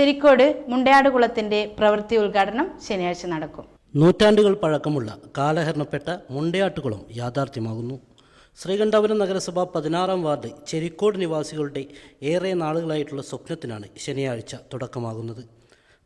ചെരിക്കോട് മുണ്ടയാടുകുളത്തിന്റെ പ്രവൃത്തി ഉദ്ഘാടനം ശനിയാഴ്ച നടക്കും. നൂറ്റാണ്ടുകൾ പഴക്കമുള്ള കാലഹരണപ്പെട്ട മുണ്ടയാട്ടുകുളം യാഥാർത്ഥ്യമാകുന്നു. ശ്രീകണ്ഠപുരം നഗരസഭ പതിനാറാം വാർഡ് ചെരിക്കോട് നിവാസികളുടെ ഏറെ നാളുകളായിട്ടുള്ള സ്വപ്നത്തിനാണ് ശനിയാഴ്ച തുടക്കമാകുന്നത്.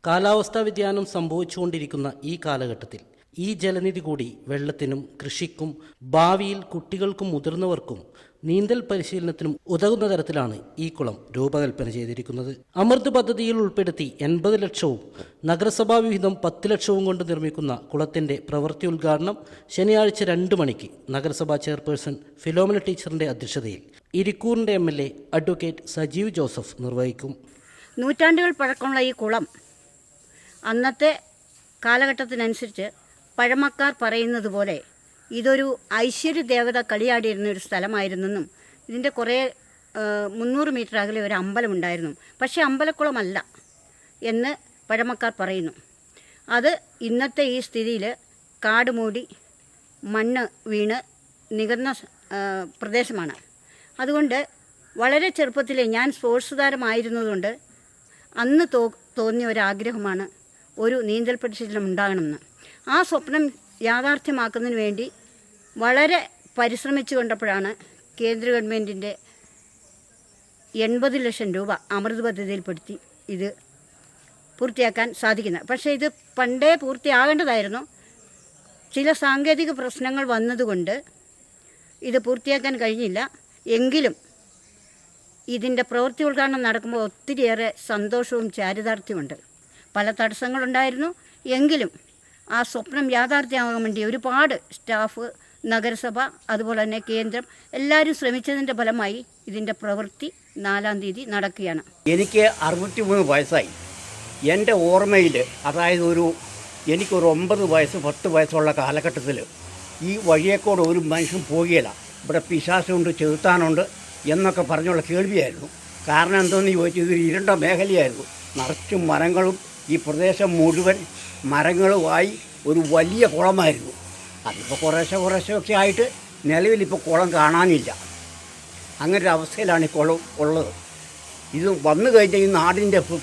കാലാവസ്ഥാ വ്യതിയാനം സംഭവിച്ചുകൊണ്ടിരിക്കുന്ന ഈ കാലഘട്ടത്തിൽ ഈ ജലനിധി കൂടി വെള്ളത്തിനും കൃഷിക്കും ഭാവിയിൽ കുട്ടികൾക്കും മുതിർന്നവർക്കും നീന്തൽ പരിശീലനത്തിനും ഉതകുന്ന തരത്തിലാണ് ഈ കുളം രൂപകൽപ്പന ചെയ്തിരിക്കുന്നത്. അമൃത് പദ്ധതിയിൽ ഉൾപ്പെടുത്തി എൺപത് ലക്ഷവും നഗരസഭാ വിഹിതം പത്ത് ലക്ഷവും കൊണ്ട് നിർമ്മിക്കുന്ന കുളത്തിന്റെ പ്രവൃത്തി ഉദ്ഘാടനം ശനിയാഴ്ച രണ്ട് മണിക്ക് നഗരസഭാ ചെയർപേഴ്സൺ ഫിലോമിന ടീച്ചറിന്റെ അധ്യക്ഷതയിൽ ഇരിക്കൂറിന്റെ M L A advocate Sajeev Joseph നിർവഹിക്കും. നൂറ്റാണ്ടുകൾ പഴക്കമുള്ള ഈ കുളം അന്നത്തെ കാലഘട്ടത്തിനനുസരിച്ച് പഴമക്കാർ പറയുന്നത് പോലെ ഇതൊരു ഐശ്വര്യ ദേവത കളിയാടിയിരുന്ന ഒരു സ്ഥലമായിരുന്നെന്നും ഇതിന്റെ കുറേ മുന്നൂറ് മീറ്റർ അകലെ ഒരു അമ്പലം ഉണ്ടായിരുന്നു. പക്ഷേ അമ്പലക്കുളമല്ല എന്ന് പഴമക്കാർ പറയുന്നു. അത് ഇന്നത്തെ ഈ സ്ഥിതിയിൽ കാട് മൂടി മണ്ണ് വീണ് നികന്ന പ്രദേശമാണ്. അതുകൊണ്ട് വളരെ ചെറുപ്പത്തിലെ ഞാൻ സ്പോർട്സ് താരമായിരുന്നതുകൊണ്ട് അന്ന് തോ തോന്നിയ ഒരാഗ്രഹമാണ് ഒരു നീന്തൽ പരിശീലനം ഉണ്ടാകണമെന്ന്. ആ സ്വപ്നം യാഥാർത്ഥ്യമാക്കുന്നതിന് വേണ്ടി വളരെ പരിശ്രമിച്ചു കൊണ്ടപ്പോഴാണ് കേന്ദ്ര ഗവൺമെന്റിന്റെ എൺപത് ലക്ഷം രൂപ അമൃത് പദ്ധതിയിൽപ്പെടുത്തി ഇത് പൂർത്തിയാക്കാൻ സാധിക്കുന്നത്. പക്ഷേ ഇത് പണ്ടേ പൂർത്തിയാകേണ്ടതായിരുന്നു. ചില സാങ്കേതിക പ്രശ്നങ്ങൾ വന്നതുകൊണ്ട് ഇത് പൂർത്തിയാക്കാൻ കഴിഞ്ഞില്ല. എങ്കിലും ഇതിന്റെ പ്രവൃത്തി ഉദ്ഘാടനം നടക്കുമ്പോൾ ഒത്തിരിയേറെ സന്തോഷവും ചാരിതാർത്ഥ്യമുണ്ട് പല തടസ്സങ്ങളുണ്ടായിരുന്നു. എങ്കിലും ആ സ്വപ്നം യാഥാർത്ഥ്യമാകാൻ വേണ്ടി ഒരുപാട് സ്റ്റാഫ് നഗരസഭ അതുപോലെ തന്നെ കേന്ദ്രം എല്ലാവരും ശ്രമിച്ചതിന്റെ ഫലമായി ഇതിന്റെ പ്രവൃത്തി നാലാം തീയതി നടക്കുകയാണ്. എനിക്ക് അറുപത്തി മൂന്ന് വയസ്സായി. എന്റെ ഓർമ്മയിൽ അതായത് ഒരു എനിക്കൊരു ഒമ്പത് വയസ്സ് പത്ത് വയസ്സുള്ള കാലഘട്ടത്തിൽ ഈ വഴിയെക്കൂടെ ഒരു മനുഷ്യൻ പോകുകയില്ല ഇവിടെ പിശാസുണ്ട് ചെറുത്താനുണ്ട് എന്നൊക്കെ പറഞ്ഞുള്ള കേൾവിയായിരുന്നു. കാരണം എന്തോന്ന് ചോദിച്ചു ഇതൊരു ഇരുണ്ട മേഖലയായിരുന്നു. നിറച്ചും മരങ്ങളും ഈ പ്രദേശം മുഴുവൻ മരങ്ങളുമായി ഒരു വലിയ കുളമായിരുന്നു. അതിപ്പോൾ കുറേശ്ശെ കുറേശ്ശെ ഒക്കെ ആയിട്ട് നിലവിലിപ്പോൾ കുളം കാണാനില്ല. അങ്ങനൊരു അവസ്ഥയിലാണ് ഈ കുളം ഉള്ളത്. ഇത് വന്നു കഴിഞ്ഞാൽ ഈ നാടിന്റെ പ്ര-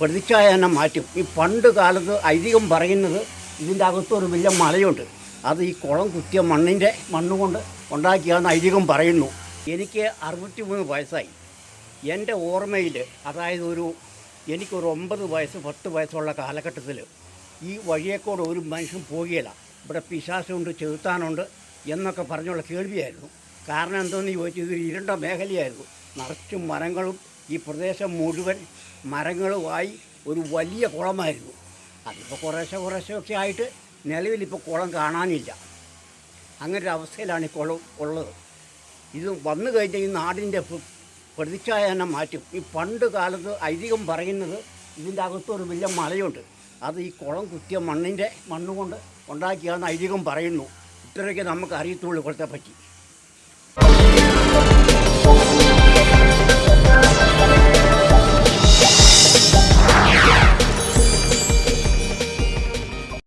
പ്രതിച്ഛായ തന്നെ മാറ്റും. ഈ പണ്ട് കാലത്ത് ഐതിഹ്യം പറയുന്നത് ഇതിന്റെ അകത്തൊരു വലിയ മലയുണ്ട്. അത് ഈ കുളം കുത്തിയ മണ്ണിന്റെ മണ്ണുകൊണ്ട് ഉണ്ടാക്കിയാന്ന് ഐതിഹ്യം പറയുന്നു. എനിക്ക് അറുപത്തി മൂന്ന് വയസ്സായി. എന്റെ ഓർമ്മയിൽ അതായത് ഒരു എനിക്കൊരു ഒമ്പത് വയസ്സ് പത്ത് വയസ്സുള്ള കാലഘട്ടത്തിൽ ഈ വഴിയേക്കൂടെ ഒരു മനുഷ്യൻ പോകുകയില്ല ഇവിടെ പിശാസുണ്ട് ചെറുത്താനുണ്ട് എന്നൊക്കെ പറഞ്ഞുള്ള കേൾവിയായിരുന്നു. കാരണം എന്തോന്ന് ചോദിച്ചു ഇതൊരു ഇരുണ്ട മേഖലയായിരുന്നു. നിറച്ചും മരങ്ങളും ഈ പ്രദേശം മുഴുവൻ മരങ്ങളുമായി ഒരു വലിയ കുളമായിരുന്നു. അതിപ്പോൾ കുറേശ്ശെ കുറേശ്ശൊക്കെ ആയിട്ട് നിലവിലിപ്പോൾ കുളം കാണാനില്ല. അങ്ങനെ ഒരു അവസ്ഥയിലാണ് ഈ കുളം ഉള്ളത്. ഇത് വന്നു കഴിഞ്ഞാൽ ഈ നാടിന്റെ പ്രതിച്ഛായനെ മാറ്റും. ഈ പണ്ട് കാലത്ത് ഐതിഹ്യം പറയുന്നത് ഇതിന്റെ അകത്തൊരു വലിയ മലയുണ്ട്. അത് ഈ കുളം കുത്തിയ മണ്ണിന്റെ മണ്ണുകൊണ്ട് ഉണ്ടാക്കിയാണെന്ന് ഐതിഹ്യം പറയുന്നു. ഇത്രയൊക്കെ നമുക്ക് അറിയത്തുള്ളൂ കുളത്തെ പറ്റി.